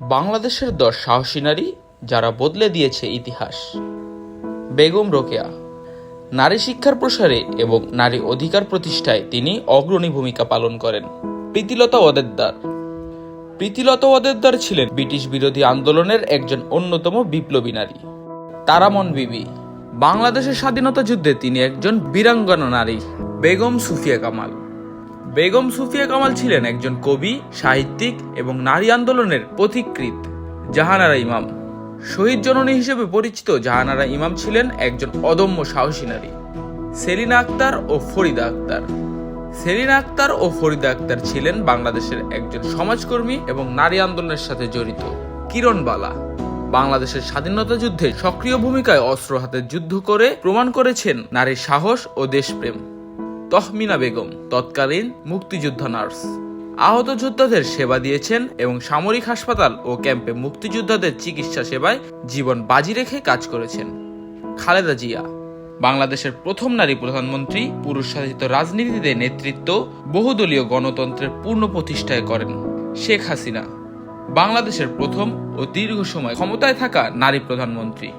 বাংলাদেশের দশ সাহসী নারী যারা বদলে দিয়েছে ইতিহাস। বেগম রোকেয়া, নারী শিক্ষার প্রসারে এবং নারী অধিকার প্রতিষ্ঠায় তিনি অগ্রণী ভূমিকা পালন করেন। প্রীতিলতা ওয়াদেদার প্রীতিলতা ওয়াদেদার ছিলেন ব্রিটিশ বিরোধী আন্দোলনের একজন অন্যতম বিপ্লবী নারী। তারামন বিবি, বাংলাদেশের স্বাধীনতা যুদ্ধে তিনি একজন বীরাঙ্গনা নারী। বেগম সুফিয়া কামাল বেগম সুফিয়া কামাল ছিলেন একজন কবি, সাহিত্যিক এবং নারী আন্দোলনের পথিকৃৎ, জাহানারা ইমাম। শহীদ জননী হিসেবে পরিচিত জাহানারা ইমাম ছিলেন একজন অদম্য সাহসী নারী, সেলিনা আক্তার ও ফরিদা আক্তার। সেলিনা আক্তার ও ফরিদা আক্তার ছিলেন বাংলাদেশের একজন সমাজকর্মী এবং নারী আন্দোলনের সাথে জড়িত কিরণ বালা। বাংলাদেশের স্বাধীনতা যুদ্ধে সক্রিয় ভূমিকায় অস্ত্র হাতে যুদ্ধ করে প্রমাণ করেছেন নারীর সাহস ও দেশপ্রেম। তহমিনা বেগম, তৎকালীন মুক্তিযোদ্ধা নার্স। আহত যোদ্ধাদের সেবা দিয়েছেন এবং সামরিক হাসপাতাল ও ক্যাম্পে মুক্তিযোদ্ধাদের চিকিৎসা সেবায় জীবন বাজি রেখে কাজ করেছেন। খালেদা জিয়া, বাংলাদেশের প্রথম নারী প্রধানমন্ত্রী পুরুষ শাসিত রাজনীতিতে নেতৃত্ব বহুদলীয় গণতন্ত্রের পূর্ণ প্রতিষ্ঠায় করেন শেখ হাসিনা, বাংলাদেশের প্রথম ও দীর্ঘ সময় ক্ষমতায় থাকা নারী প্রধানমন্ত্রী।